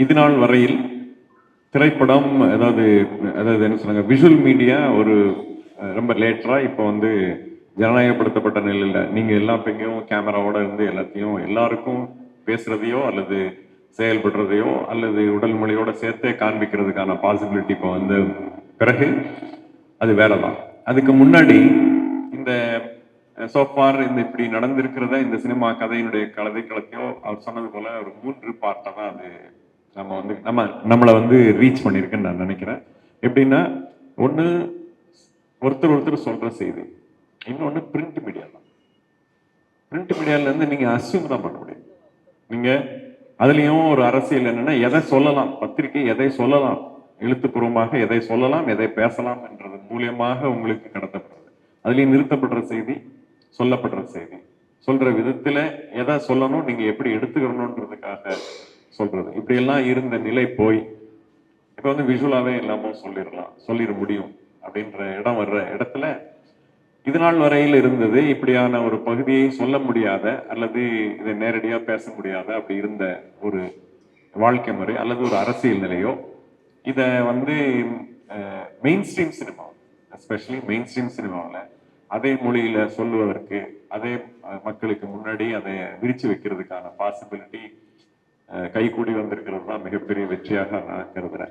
இது நாள் வரையில் திரைப்படம் அதாவது அதாவது என்ன சொன்னாங்க விஷுவல் மீடியா ஒரு ரொம்ப லேட்டராக இப்போ வந்து ஜனநாயகப்படுத்தப்பட்ட நிலையில் நீங்கள் எல்லா பெங்கையும் கேமராவோட இருந்து எல்லாத்தையும் எல்லாருக்கும் பேசுறதையோ அல்லது செயல்படுறதையோ அல்லது உடல் மொழியோட சேர்த்தே காண்பிக்கிறதுக்கான பாசிபிலிட்டி இப்போ வந்த பிறகு அது வேறதான். அதுக்கு முன்னாடி இந்த சோஃபார் இந்த இப்படி நடந்திருக்கிறத இந்த சினிமா கதையினுடைய கதை களத்தையோ அவர் சொன்னது போல ஒரு மூன்று பார்ட்டை தான் அது நம்ம வந்து நம்ம நம்மளை வந்து ரீச் பண்ணியிருக்குன்னு நான் நினைக்கிறேன். எப்படின்னா ஒண்ணு ஒருத்தர் ஒருத்தர் சொல்ற செய்தி. இன்னொன்னு பிரிண்ட் மீடியா தான். பிரிண்ட் மீடியால இருந்து நீங்க அசியூம் தான் பண்ண முடியும். நீங்க அதுலயும் ஒரு அரசியல் என்னன்னா எதை சொல்லலாம்? பத்திரிகை எதை சொல்லலாம்? எழுத்துப்பூர்வமாக எதை சொல்லலாம்? எதை பேசலாம் என்றது மூலியமாக உங்களுக்கு கடத்தப்படுறது அதுலயும் நிறுத்தப்படுற செய்தி சொல்லப்படுற செய்தி. சொல்ற விதத்துல எதை சொல்லணும்? நீங்க எப்படி எடுத்துக்கணுன்றதுக்காக சொல்றது. இப்படி எல்லாம் இருந்த நிலை போய் இப்ப வந்து விஷுவலாவே எல்லாமும் சொல்லிடலாம் சொல்லிட முடியும் அப்படின்ற இடம் வர்ற இடத்துல இது நாள் வரையில் இருந்தது. இப்படியான ஒரு பகுதியை சொல்ல முடியாத அல்லது இதை நேரடியாக பேச முடியாத அப்படி இருந்த ஒரு வாழ்க்கை முறை அல்லது ஒரு அரசியல் நிலையோ இதை வந்து mainstream cinema especially mainstream சினிமாவில் அதே மொழியில் சொல்லுவதற்கு அதே மக்களுக்கு முன்னாடி அதை விரிச்சு வைக்கிறதுக்கான பாசிபிலிட்டி கைகூடி வந்திருக்கிறது தான் மிகப்பெரிய வெற்றியாக நான் கருதுறேன்.